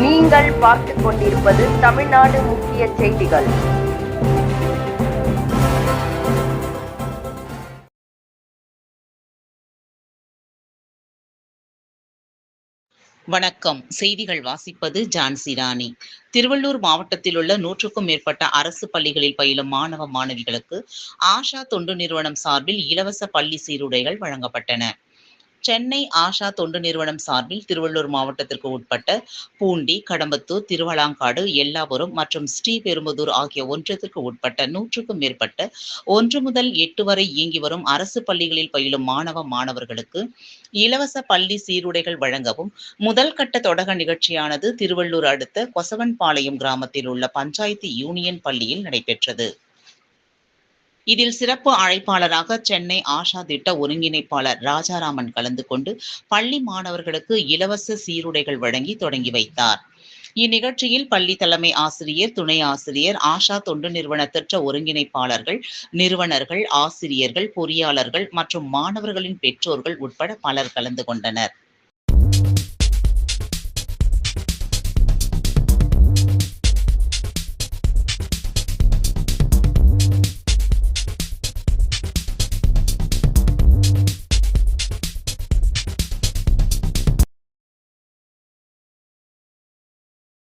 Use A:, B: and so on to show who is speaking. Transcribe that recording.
A: நீங்கள் பார்த்துக் கொண்டிருப்பது தமிழ்நாடு முக்கிய செய்திகள்.
B: வணக்கம். செய்திகள் வாசிப்பது ஜான்சி ராணி. திருவள்ளூர் மாவட்டத்தில் உள்ள நூற்றுக்கும் மேற்பட்ட அரசு பள்ளிகளில் பயிலும் மாணவ மாணவிகளுக்கு ஆஷா தொண்டு நிறுவனம் சார்பில் இலவச பள்ளி சீருடைகள் வழங்கப்பட்டன. சென்னை ஆஷா தொண்டு நிறுவனம் சார்பில் திருவள்ளூர் மாவட்டத்திற்கு உட்பட்ட பூண்டி கடம்பத்தூர் திருவளாங்காடு எல்லாபுரம் மற்றும் ஸ்ரீபெரும்புதூர் ஆகிய ஒன்றியத்திற்கு உட்பட்ட நூற்றுக்கும் மேற்பட்ட ஒன்று முதல் எட்டு வரை இயங்கி வரும் அரசு பள்ளிகளில் பயிலும் மாணவ மாணவர்களுக்கு இலவச பள்ளி சீருடைகள் வழங்கவும் முதல் கட்ட தொடக நிகழ்ச்சியானது திருவள்ளூர் அடுத்த கொசவன்பாளையம் கிராமத்தில் உள்ள பஞ்சாயத்து யூனியன் பள்ளியில் நடைபெற்றது. இதில் சிறப்பு அழைப்பாளராக சென்னை ஆஷா திட்ட ஒருங்கிணைப்பாளர் ராஜாராமன் கலந்து கொண்டு பள்ளி மாணவர்களுக்கு இலவச சீருடைகள் வழங்கி தொடங்கி வைத்தார். இந்நிகழ்ச்சியில் பள்ளி தலைமை ஆசிரியர் துணை ஆசிரியர் ஆஷா தொண்டு நிறுவன திட்ட ஒருங்கிணைப்பாளர்கள் நிறுவனர்கள் ஆசிரியர்கள் பொறியாளர்கள் மற்றும் மாணவர்களின் பெற்றோர்கள் உட்பட பலர் கலந்து கொண்டனர்.